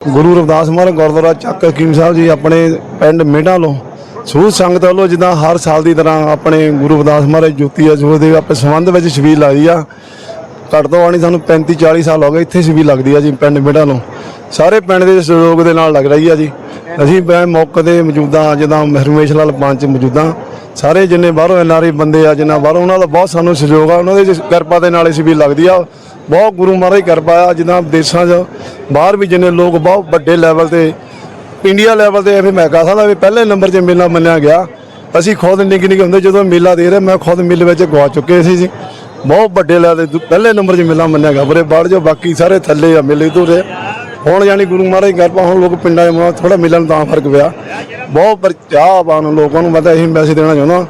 ਗੁਰੂ ਰਵਿਦਾਸ ਮਹਾਰਾਜ ਗੁਰਦੁਆਰਾ ਚੱਕ ਹਕੀਮ ਸਾਹਿਬ ਜੀ ਆਪਣੇ ਪਿੰਡ ਮੇਢਾ ਲੋ ਸੂਝ ਸੰਗਤ ਵੱਲੋਂ ਜਿੱਦਾਂ ਹਰ ਸਾਲ ਦੀ ਤਰ੍ਹਾਂ ਆਪਣੇ ਗੁਰੂ ਰਵਿਦਾਸ ਮਹਾਰਾਜ ਜੋਤੀ ਆ ਦੇ ਆਪਣੇ ਸੰਬੰਧ ਵਿੱਚ ਛਬੀਲ ਲੱਗਦੀ ਆ। ਘੱਟ ਤੋਂ ਆਣੀ ਸਾਨੂੰ 35 40 ਸਾਲ ਹੋ ਗਏ ਇੱਥੇ ਛਬੀਲ ਲੱਗਦੀ ਆ ਜੀ ਪਿੰਡ ਮੇਢਾ ਲੋ ਸਾਰੇ ਪਿੰਡ ਦੇ ਸਹਿਯੋਗ ਦੇ ਨਾਲ ਲੱਗ ਰਹੀ ਆ ਜੀ। ਅਸੀਂ ਮੈਂ ਮੌਕੇ ਤੇ ਮੌਜੂਦਾ ਜਿੱਦਾਂ ਹਰਮੇਸ਼ ਲਾਲ ਪੰਚ ਮੌਜੂਦਾ ਸਾਰੇ ਜਿੰਨੇ ਬਾਹਰੋਂ ਐਨਆਰਆਈ ਬੰਦੇ ਆ, ਜਿੰਨਾ ਬਾਹਰੋਂ ਉਹਨਾਂ ਦਾ ਬਹੁਤ ਸਾਨੂੰ ਸਹਿਯੋਗ ਆ, ਉਹਨਾਂ ਦੇ ਕਿਰਪਾ ਦੇ ਨਾਲ ਅਸੀਂ ਵੀ ਲੱਗਦੀ ਆ। ਬਹੁਤ ਗੁਰੂ ਮਹਾਰਾਜ ਦੀ ਕਿਰਪਾ ਆ, ਜਿੱਦਾਂ ਦੇਸ਼ਾਂ 'ਚ ਬਾਹਰ ਵੀ ਜਿੰਨੇ ਲੋਕ ਬਹੁਤ ਵੱਡੇ ਲੈਵਲ ਤੇ ਇੰਡੀਆ ਲੈਵਲ ਤੇ, ਐਵੇਂ ਮੈਂ ਕਹ ਸਕਦਾ ਵੀ ਪਹਿਲੇ ਨੰਬਰ 'ਤੇ ਮੇਲਾ ਮੰਨਿਆ ਗਿਆ। ਅਸੀਂ ਖੁਦ ਨਿੱਕੇ ਨਿੱਕੇ ਹੁੰਦੇ ਜਦੋਂ ਮੇਲਾ ਦੇ ਰਹੇ, ਮੈਂ ਖੁਦ ਮੇਲੇ ਵਿੱਚ ਗਵਾ ਚੁੱਕੇ ਸੀ ਜੀ। ਬਹੁਤ ਵੱਡੇ ਲੈਵਲ ਤੇ ਪਹਿਲੇ ਨੰਬਰ 'ਤੇ ਮੇਲਾ ਮੰਨਿਆ ਗਿਆ। ਬਰੇ ਬਾਹਰ ਜੋ ਬਾਕੀ ਸਾਰੇ ਥੱਲੇ ਆ, ਮੇਲੇ ਤੋਂ ਰਹੇ ਹੁਣ ਯਾਨੀ ਗੁਰੂ ਮਹਾਰਾਜ ਦੀ ਕਿਰਪਾ ਹੁਣ ਲੋਕ ਪਿੰਡਾਂ 'ਚ ਮਾ ਥੋੜਾ ਮਿਲਣ ਤਾਂ ਫ਼ਰਕ ਪਿਆ। ਬਹੁਤ ਪ੍ਰਚਾਹਵਾਨ ਲੋਕਾਂ ਨੂੰ ਮੈਂ ਤਾਂ ਇਹੀ ਮੈਸੇਜ ਦੇਣਾ ਚਾਹੁੰਦਾ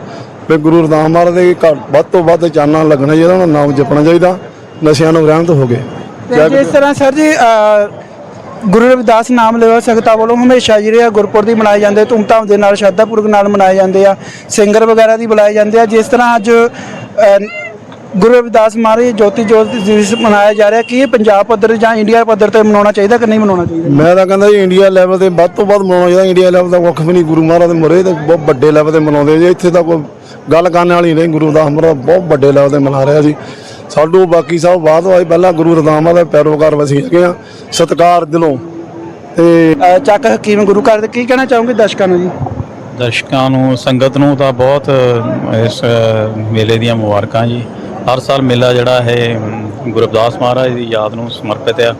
ਵੀ ਗੁਰੂ ਰਦਾਸ ਮਹਾਰਾਜ ਦੇ ਘਰ ਵੱਧ ਤੋਂ ਵੱਧ ਚਾਨਣਾ ਲੱਗਣਾ ਚਾਹੀਦਾ, ਉਹਨਾਂ ਨਾਮ ਜਪਣਾ ਚਾਹੀਦਾ, ਨਸ਼ਿਆਂ ਨੂੰ ਰਹਿਮਤ ਹੋ ਗਏ। ਤੇ ਜਿਸ ਤਰ੍ਹਾਂ ਸਰ ਜੀ ਗੁਰੂ ਰਵਿਦਾਸ ਨਾਮ ਲੈਵਾ ਸੰਗਤਾਂ ਵੱਲੋਂ ਹਮੇਸ਼ਾ ਜਿਹੜੇ ਆ ਗੁਰਪੁਰਬ ਦੀ ਮਨਾਏ ਜਾਂਦੇ ਧੂਮਧਾਮ ਦੇ ਨਾਲ ਸ਼ਰਧਾਪੂਰਵਕ ਨਾਲ ਮਨਾਏ ਜਾਂਦੇ ਆ, ਸਿੰਗਰ ਵਗੈਰਾ ਦੀ ਬੁਲਾਏ ਜਾਂਦੇ ਆ, ਜਿਸ ਤਰ੍ਹਾਂ ਅੱਜ ਗੁਰੂ ਰਵਿਦਾਸ ਮਹਾਰਾਜ ਜੋਤੀ ਜੋਤ ਦਿਵਸ ਮਨਾਇਆ ਜਾ ਰਿਹਾ। ਕੀ ਇਹ ਪੰਜਾਬ ਪੱਧਰ ਜਾਂ ਇੰਡੀਆ ਪੱਧਰ ਤੇ ਮਨਾਉਣਾ ਚਾਹੀਦਾ ਕਿ ਨਹੀਂ ਮਨਾਉਣਾ ਚਾਹੀਦਾ? ਮੈਂ ਤਾਂ ਕਹਿੰਦਾ ਜੀ ਇੰਡੀਆ ਲੈਵਲ ਤੇ ਵੱਧ ਤੋਂ ਵੱਧ ਮਨਾਉਣਾ ਚਾਹੀਦਾ। ਇੰਡੀਆ ਲੈਵਲ ਦਾ ਵੱਖ ਵੀ ਨਹੀਂ ਗੁਰੂ ਮਹਾਰਾਜ ਦੇ ਮੁਰੇ ਤੇ ਬਹੁਤ ਵੱਡੇ ਲੈਵਲ ਤੇ ਮਨਾਉਂਦੇ ਜੀ। ਇੱਥੇ ਤਾਂ ਕੋਈ ਗੱਲ ਕਰਨ ਵਾਲੀ ਨਹੀਂ ਗੁਰੂ ਦਾ ਮਹਾਰਾਜ ਬਹੁਤ ਵੱਡੇ ਲੈਵਲ ਤੇ ਮਨਾ ਰਿਹਾ ਜੀ। ਸਾਡੂ ਬਾਕੀ ਸਭ ਬਾਅਦ ਆਏ ਪਹਿਲਾਂ ਗੁਰੂ ਰਦਾਮਾ ਦਾ ਪੈਰੋਕਾਰ ਵਸੀ ਹੈਗੇ ਆ। ਸਤਕਾਰ ਦਿਲੋਂ ਤੇ ਅ, ਚੱਕ ਹਕੀਮ ਗੁਰੂ ਘਰ ਦੇ ਕੀ ਕਹਿਣਾ ਚਾਹੋਗੇ ਦਰਸ਼ਕਾਂ ਨੂੰ ਜੀ? ਦਰਸ਼ਕਾਂ ਨੂੰ ਸੰਗਤ ਨੂੰ ਤਾਂ ਬਹੁਤ ਇਸ ਮੇਲੇ ਦੀਆਂ ਮੁਬਾਰਕਾਂ ਜੀ। ਹਰ ਸਾਲ ਮੇਲਾ ਜਿਹੜਾ ਹੈ ਗੁਰੂ ਰਵਿਦਾਸ ਮਹਾਰਾਜ ਦੀ ਯਾਦ ਨੂੰ ਸਮਰਪਿਤ ਆ।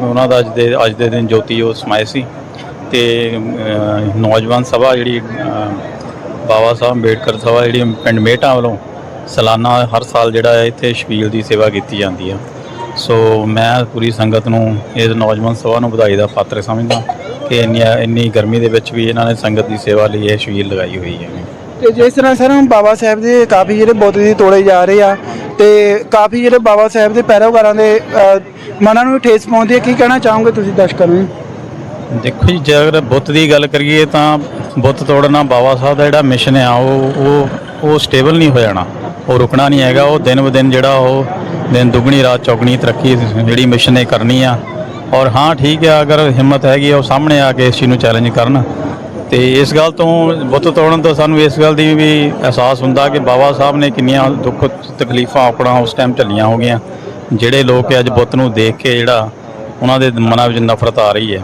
ਉਹਨਾਂ ਦਾ ਅੱਜ ਦੇ ਅੱਜ ਦੇ ਦਿਨ ਜੋਤੀ ਉਹ ਸਮਾਏ ਸੀ। ਤੇ ਨੌਜਵਾਨ ਸਭਾ ਜਿਹੜੀ ਬਾਬਾ ਸਾਹਿਬ ਅੰਬੇਡਕਰ ਸਭਾ ਜਿਹੜੀ ਪਿੰਡ ਮੇਟਾਂ ਵੱਲੋਂ ਸਾਲਾਨਾ ਹਰ ਸਾਲ ਜਿਹੜਾ ਹੈ, ਇੱਥੇ ਸ਼ਬੀਲ ਦੀ ਸੇਵਾ ਕੀਤੀ ਜਾਂਦੀ ਆ। ਸੋ ਮੈਂ ਪੂਰੀ ਸੰਗਤ ਨੂੰ ਇਸ ਨੌਜਵਾਨ ਸਭਾ ਨੂੰ ਵਧਾਈ ਦਾ ਪਾਤਰ ਸਮਝਦਾ ਕਿ ਇੰਨੀ ਇੰਨੀ ਗਰਮੀ ਦੇ ਵਿੱਚ ਵੀ ਇਹਨਾਂ ਨੇ ਸੰਗਤ ਦੀ ਸੇਵਾ ਲਈ ਇਹ ਸ਼ਬੀਲ ਲਗਾਈ ਹੋਈ ਹੈ। ਤੇ ਜਿਸ ਤਰ੍ਹਾਂ ਸਰ ਹੁਣ ਬਾਬਾ ਸਾਹਿਬ ਦੇ ਕਾਫੀ ਜਿਹੜੇ ਬੁੱਤ ਦੀ ਤੋੜੇ ਜਾ ਰਹੇ ਆ ਤੇ ਕਾਫੀ ਜਿਹੜੇ ਬਾਬਾ ਸਾਹਿਬ ਦੇ ਪੈਰੋਕਾਰਾਂ ਦੇ ਅ, ਮਨਾਂ ਨੂੰ ਠੇਸ ਪਹੁੰਚਦੀ ਹੈ ਕੀ ਕਹਿਣਾ ਚਾਹੋਗੇ ਤੁਸੀਂ ਦਰਸ਼ਕਾਂ ਨੂੰ? ਦੇਖੋ ਜੀ ਜੇ ਅਗਰ ਬੁੱਤ ਦੀ ਗੱਲ ਕਰੀਏ ਤਾਂ ਬੁੱਤ ਤੋੜਨਾ ਬਾਬਾ ਸਾਹਿਬ ਦਾ ਜਿਹੜਾ ਮਿਸ਼ਨ ਆ ਉਹ ਉਹ ਉਹ ਸਟੇਬਲ ਨਹੀਂ ਹੋ ਜਾਣਾ। ਉਹ ਰੁਕਣਾ ਨਹੀਂ ਹੈਗਾ ਉਹ ਦਿਨ ਬ ਦਿਨ ਜਿਹੜਾ ਉਹ ਦਿਨ ਦੁੱਗਣੀ ਰਾਤ ਚੌਗਣੀ ਤਰੱਕੀ ਜਿਹੜੀ ਮਿਸ਼ਨ ਨੇ ਕਰਨੀ ਆ। ਔਰ ਹਾਂ ਠੀਕ ਆ ਅਗਰ ਹਿੰਮਤ ਹੈਗੀ ਆ ਉਹ ਸਾਹਮਣੇ ਆ ਕੇ ਇਸ ਚੀਜ਼ ਨੂੰ ਚੈਲੰਜ ਕਰਨ। ਤੇ ਇਸ ਗੱਲ ਤੋਂ ਬੁੱਤ ਤੋੜਨ ਤੋਂ ਸਾਨੂੰ ਇਸ ਗੱਲ ਦੀ ਵੀ ਅਹਿਸਾਸ ਹੁੰਦਾ ਕਿ ਬਾਬਾ ਸਾਹਿਬ ਨੇ ਕਿੰਨੀਆਂ ਦੁੱਖ ਤਕਲੀਫਾਂ ਆਪਣਾ ਉਸ ਟਾਈਮ ਝੱਲੀਆਂ ਹੋ ਗਈਆਂ। ਜਿਹੜੇ ਲੋਕ ਅੱਜ ਬੁੱਤ ਨੂੰ ਦੇਖ ਕੇ ਜਿਹੜਾ ਉਹਨਾਂ ਦੇ ਮਨਾਂ ਵਿੱਚ ਨਫ਼ਰਤ ਆ ਰਹੀ ਹੈ।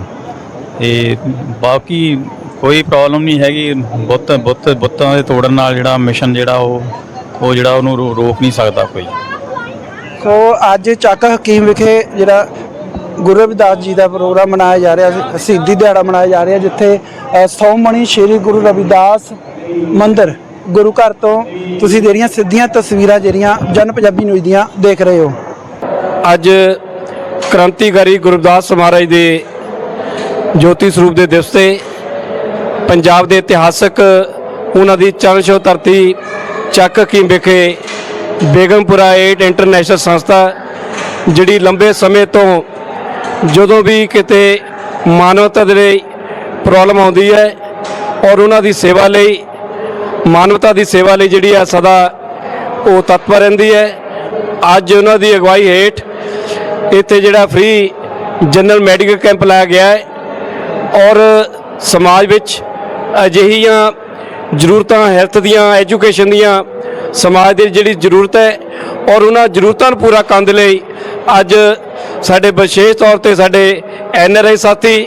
ਤੇ ਬਾਕੀ ਕੋਈ ਪ੍ਰੋਬਲਮ ਨਹੀਂ ਹੈਗੀ। ਬੁੱਤ ਬੁੱਤ, ਬੁੱਤਾਂ ਦੇ ਤੋੜਨ ਨਾਲ ਜਿਹੜਾ ਮਿਸ਼ਨ ਜਿਹੜਾ ਉਹ ਉਹ ਜਿਹੜਾ ਉਹਨੂੰ ਰੋ- ਰੋਕ ਨਹੀਂ ਸਕਦਾ ਕੋਈ। ਸੋ ਅੱਜ ਚੱਕ ਹਕੀਮ ਵਿਖੇ ਜਿਹੜਾ ਗੁਰੂ ਰਵਿਦਾਸ ਜੀ ਦਾ ਪ੍ਰੋਗਰਾਮ ਮਨਾਇਆ ਜਾ ਰਿਹਾ ਸ਼ਹੀਦੀ ਦਿਹਾੜਾ ਮਨਾਇਆ ਜਾ ਰਿਹਾ ਜਿੱਥੇ ਅ, ਸੌਮਣੀ ਸ਼੍ਰੀ ਗੁਰੂ ਰਵਿਦਾਸ ਮੰਦਿਰ ਗੁਰੂ ਘਰ ਤੋਂ ਤੁਸੀਂ ਜਿਹੜੀਆਂ ਸਿੱਧੀਆਂ ਤਸਵੀਰਾਂ ਜਿਹੜੀਆਂ ਜਨ ਪੰਜਾਬੀ ਨਿਊਜ਼ ਦੀਆਂ ਦੇਖ ਰਹੇ ਹੋ। ਅੱਜ ਕ੍ਰਾਂਤੀਕਾਰੀ ਗੁਰਦਾਸ ਮਹਾਰਾਜ ਦੇ ਜੋਤੀ ਸਰੂਪ ਦੇ ਦਿਵਸ ਤੇ ਪੰਜਾਬ ਦੇ ਇਤਿਹਾਸਕ ਉਹਨਾਂ ਦੀ ਚਰਨ ਛੋਹ ਧਰਤੀ ਚੱਕ ਹਕੀਮ ਵਿਖੇ ਬੇਗਮਪੁਰਾ ਏਟ ਇੰਟਰਨੈਸ਼ਨਲ ਸੰਸਥਾ ਜਿਹੜੀ ਲੰਬੇ ਸਮੇਂ ਤੋਂ ਜਦੋਂ ਵੀ ਕਿਤੇ ਮਾਨਵਤਾ ਦੇ ਲਈ ਪ੍ਰੋਬਲਮ ਆਉਂਦੀ ਹੈ ਔਰ ਉਹਨਾਂ ਦੀ ਸੇਵਾ ਲਈ, ਮਾਨਵਤਾ ਦੀ ਸੇਵਾ ਲਈ ਜਿਹੜੀ ਆ ਸਦਾ ਉਹ ਤਤਪਰ ਰਹਿੰਦੀ ਹੈ। ਅੱਜ ਉਹਨਾਂ ਦੀ ਅਗਵਾਈ ਹੇਠ ਇੱਥੇ ਜਿਹੜਾ ਫ੍ਰੀ ਜਨਰਲ ਮੈਡੀਕਲ ਕੈਂਪ ਲਾਇਆ ਗਿਆ ਹੈ ਔਰ ਸਮਾਜ ਵਿੱਚ ਅਜਿਹੀਆਂ ਜ਼ਰੂਰਤਾਂ ਹੈਲਥ ਦੀਆਂ ਐਜੂਕੇਸ਼ਨ ਦੀਆਂ ਸਮਾਜ ਦੀ ਜਿਹੜੀ ਜ਼ਰੂਰਤ ਹੈ ਔਰ ਉਹਨਾਂ ਜ਼ਰੂਰਤਾਂ ਨੂੰ ਪੂਰਾ ਕਰਨ ਦੇ ਲਈ ਅੱਜ ਸਾਡੇ ਵਿਸ਼ੇਸ਼ ਤੌਰ ਤੇ ਸਾਡੇ ਐਨ ਆਰ ਆਈ ਸਾਥੀ,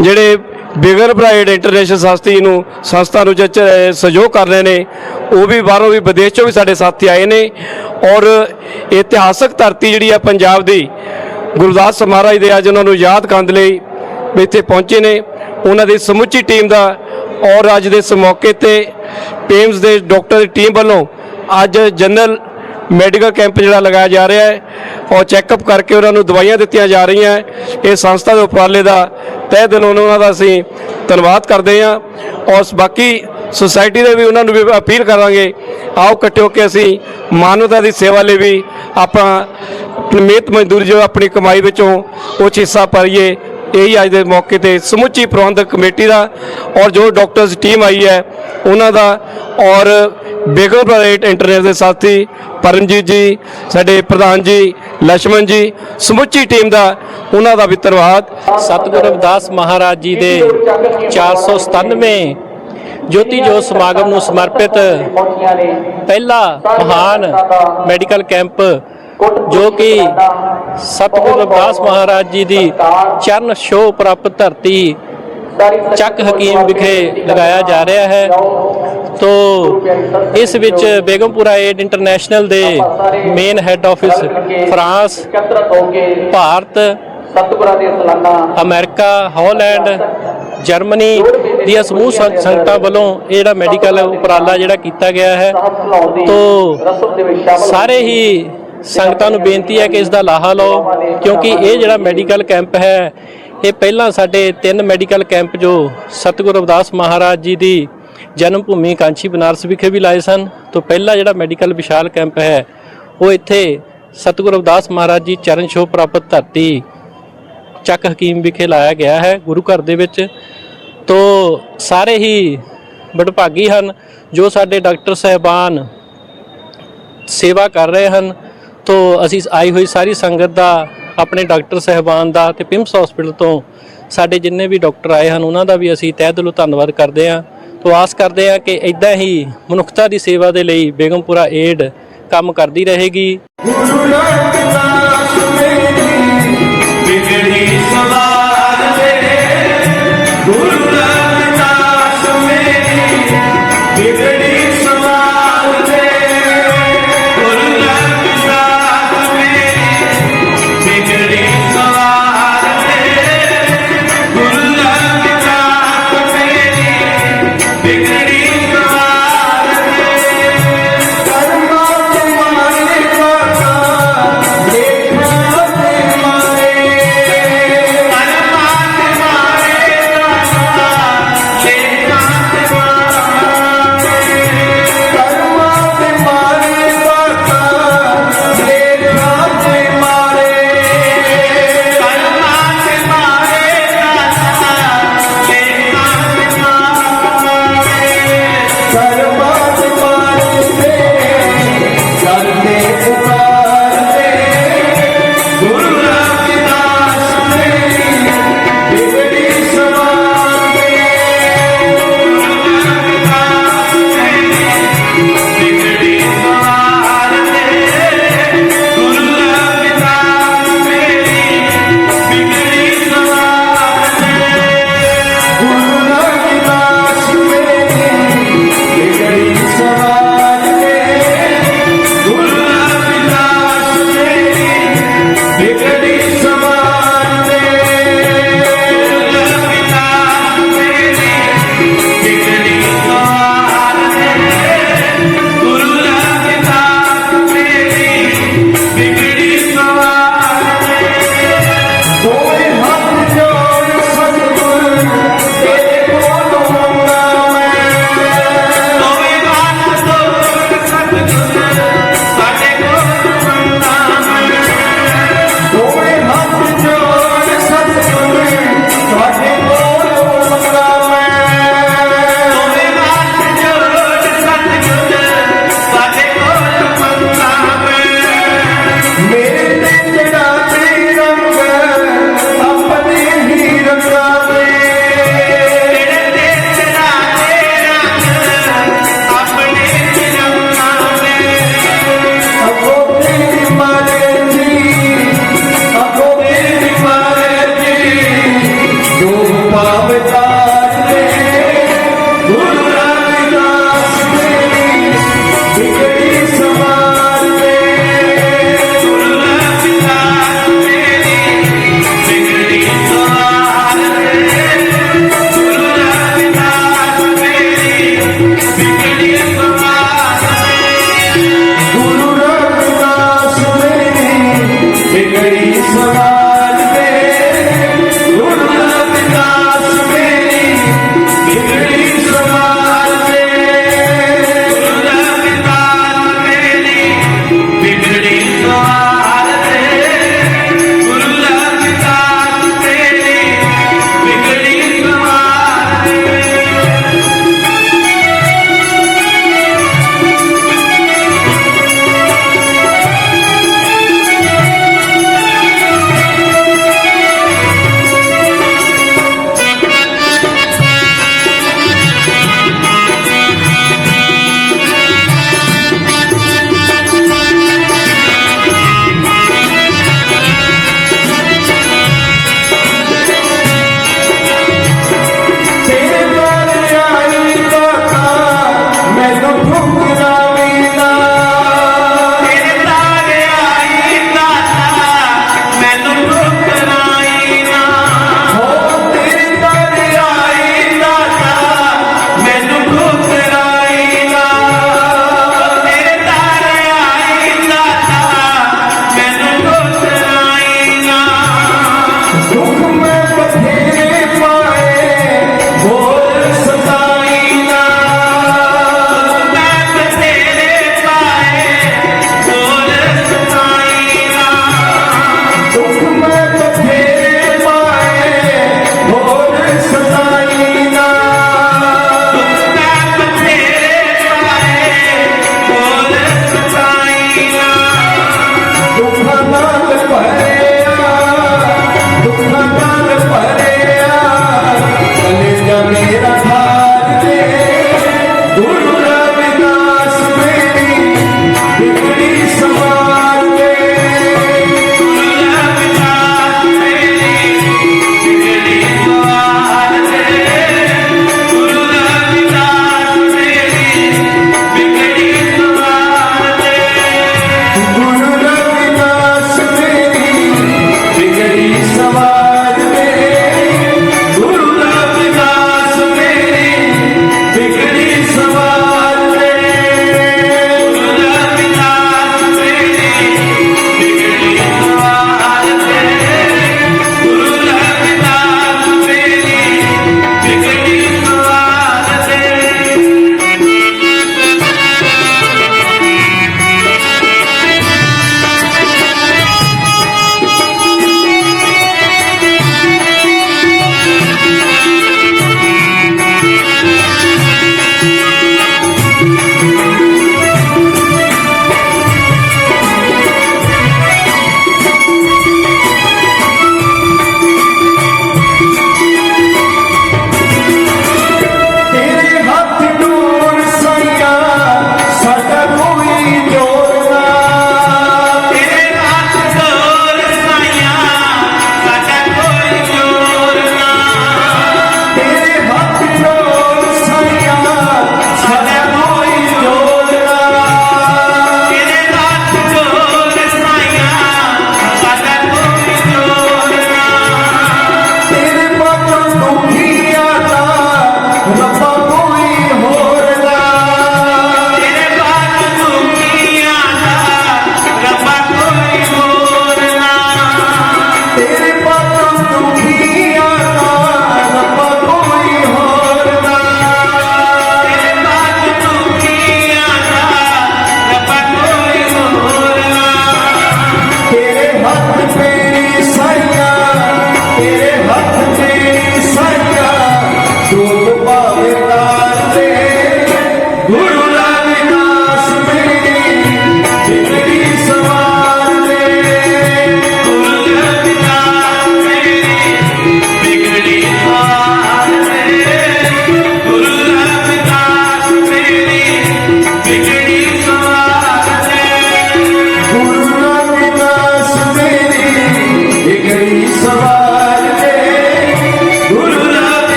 ਜਿਹੜੇ ਬਿਗਰ ਬ੍ਰਾਈਡ ਇੰਟਰਨੈਸ਼ਨਲ ਸੰਸਥਾ ਨੂੰ ਸੰਸਥਾ ਨੂੰ ਸਹਿਯੋਗ ਕਰ ਰਹੇ ਨੇ, ਉਹ ਵੀ ਬਾਹਰੋਂ ਵੀ ਵਿਦੇਸ਼ ਚੋਂ ਵੀ ਸਾਡੇ ਸਾਥੀ ਆਏ ਨੇ। ਔਰ ਇਤਿਹਾਸਕ ਧਰਤੀ ਜਿਹੜੀ ਆ ਪੰਜਾਬ ਦੀ, ਗੁਰਦਾਸ ਮਹਾਰਾਜ ਦੇ ਅੱਜ ਉਹਨਾਂ ਨੂੰ ਯਾਦ ਕਰਨ ਲਈ ਇੱਥੇ ਪਹੁੰਚੇ ਨੇ। ਉਹਨਾਂ ਦੀ ਸਮੁੱਚੀ ਟੀਮ ਦਾ, ਔਰ ਅੱਜ ਦੇ ਇਸ ਮੌਕੇ ਤੇ, ਪੇਮਸ ਦੇ ਡਾਕਟਰ ਦੀ ਟੀਮ ਵੱਲੋਂ ਅੱਜ ਜਨਰਲ ਮੈਡੀਕਲ ਕੈਂਪ ਜਿਹੜਾ ਲਗਾਇਆ ਜਾ ਰਿਹਾ ਹੈ, ਔਰ ਚੈੱਕਅਪ ਕਰਕੇ ਉਹਨਾਂ ਨੂੰ ਦਵਾਈਆਂ ਦਿੱਤੀਆਂ ਜਾ ਰਹੀਆਂ ਹੈ। ਇਹ ਸੰਸਥਾ ਦੇ ਉਪਰਾਲੇ ਦਾ ਤਹਿ ਦਿਲੋਂ ਉਹਨਾਂ ਦਾ ਅਸੀਂ ਧੰਨਵਾਦ ਕਰਦੇ ਹਾਂ ਔਰ ਬਾਕੀ ਸੁਸਾਇਟੀ ਦੇ ਵੀ ਉਹਨਾਂ ਨੂੰ ਵੀ ਅਪੀਲ ਕਰਾਂਗੇ, ਆਓ ਇਕੱਠੇ ਹੋ ਕੇ ਅਸੀਂ ਮਾਨਵਤਾ ਦੀ ਸੇਵਾ ਲਈ ਵੀ ਆਪਾਂ ਮਿਹਨਤ ਮਜ਼ਦੂਰੀ ਜੋ ਆਪਣੀ ਕਮਾਈ ਵਿੱਚੋਂ ਕੁਛ ਹਿੱਸਾ ਪਾਈਏ ਇਹੀ ਅੱਜ ਦੇ ਮੌਕੇ ਤੇ ਸਮੁੱਚੀ ਪ੍ਰਬੰਧਕ ਕਮੇਟੀ ਦਾ ਔਰ ਜੋ ਡਾਕਟਰਸ ਟੀਮ ਆਈ ਹੈ, ਉਹਨਾਂ ਦਾ ਔਰ ਬੇਗਮ ਪ੍ਰਾਈਵੇਟ ਇੰਟਰਨੈਟ ਦੇ ਸਾਥੀ ਪਰਮਜੀਤ ਜੀ, ਸਾਡੇ ਪ੍ਰਧਾਨ ਜੀ ਲక్ష్మణ ਜੀ, ਸਮੁੱਚੀ ਟੀਮ ਦਾ ਉਹਨਾਂ ਦਾ ਵੀ ਧੰਨਵਾਦ। ਸਤਿਗੁਰੂ ਅਵਦਾਸ ਮਹਾਰਾਜ ਜੀ ਦੇ 497 ਜੋਤੀ ਜੋਤ ਸਮਾਗਮ ਨੂੰ ਸਮਰਪਿਤ ਪਹਿਲਾ ਮਹਾਨ ਮੈਡੀਕਲ ਕੈਂਪ ਜੋ ਕਿ ਸਤਿਗੁਰੂ ਰਵਿਦਾਸ ਮਹਾਰਾਜ ਜੀ ਦੀ ਚਰਨ ਛੋਹ ਪ੍ਰਾਪਤ ਧਰਤੀ ਚੱਕ ਹਕੀਮ ਵਿਖੇ ਲਗਾਇਆ ਜਾ ਰਿਹਾ ਹੈ। ਤੋ ਇਸ ਵਿੱਚ ਬੇਗਮਪੁਰਾ ਏਡ ਇੰਟਰਨੈਸ਼ਨਲ ਦੇ main head office France, Bharat, America, Holland, Germany ਦੀਆਂ ਸਮੂਹ ਸੰਗਤਾਂ ਵੱਲੋਂ ਇਹ ਜਿਹੜਾ ਮੈਡੀਕਲ ਉਪਰਾਲਾ ਜਿਹੜਾ ਕੀਤਾ ਗਿਆ ਹੈ। ਤੋ ਸਾਰੇ ਹੀ ਸੰਗਤਾਂ ਨੂੰ ਬੇਨਤੀ ਹੈ ਕਿ ਇਸ ਦਾ ਲਾਹਾ ਲਓ, ਕਿਉਂਕਿ ਇਹ ਜਿਹੜਾ ਮੈਡੀਕਲ ਕੈਂਪ ਹੈ, ਇਹ ਪਹਿਲਾਂ ਸਾਡੇ ਤਿੰਨ ਮੈਡੀਕਲ ਕੈਂਪ ਜੋ ਸਤਿਗੁਰੂ ਅਵਦਾਸ ਮਹਾਰਾਜ ਜੀ ਦੀ ਜਨਮ ਭੂਮੀ ਕਾਂਚੀ ਬਨਾਰਸ ਵਿਖੇ ਵੀ ਲਾਏ ਸਨ, ਤੋਂ ਪਹਿਲਾ ਜਿਹੜਾ ਮੈਡੀਕਲ ਵਿਸ਼ਾਲ ਕੈਂਪ ਹੈ, ਉਹ ਇੱਥੇ ਸਤਿਗੁਰੂ ਅਵਦਾਸ ਮਹਾਰਾਜ ਜੀ ਚਰਨ ਛੋਹ ਪ੍ਰਾਪਤ ਧਰਤੀ ਚੱਕ ਹਕੀਮ ਵਿਖੇ ਲਾਇਆ ਗਿਆ ਹੈ, ਗੁਰੂ ਘਰ ਦੇ ਵਿੱਚ, ਤੋਂ ਸਾਰੇ ਹੀ ਬੜਭਾਗੀ ਹਨ, ਜੋ ਸਾਡੇ ਡਾਕਟਰ ਸਹਿਬਾਨ ਸੇਵਾ ਕਰ ਰਹੇ ਹਨ ਤੋਂ ਅਸੀਂ ਆਈ ਹੋਈ ਸਾਰੀ ਸੰਗਤ ਦਾ, ਆਪਣੇ ਡਾਕਟਰ ਸਹਿਬਾਨ ਦਾ ਤੇ ਪਿੰਮਸ ਹਸਪੀਟਲ ਤੋਂ ਸਾਡੇ ਜਿੰਨੇ ਵੀ ਡਾਕਟਰ ਆਏ ਹਨ, ਉਹਨਾਂ ਦਾ ਵੀ ਅਸੀਂ ਤਹਿ ਦਿਲੋਂ ਧੰਨਵਾਦ ਕਰਦੇ ਹਾਂ। ਤੋਂ ਆਸ ਕਰਦੇ ਹਾਂ ਕਿ ਇਦਾਂ ਹੀ ਮਨੁੱਖਤਾ ਦੀ ਸੇਵਾ ਦੇ ਲਈ ਬੇਗਮਪੁਰਾ ਏਡ ਕੰਮ ਕਰਦੀ ਰਹੇਗੀ।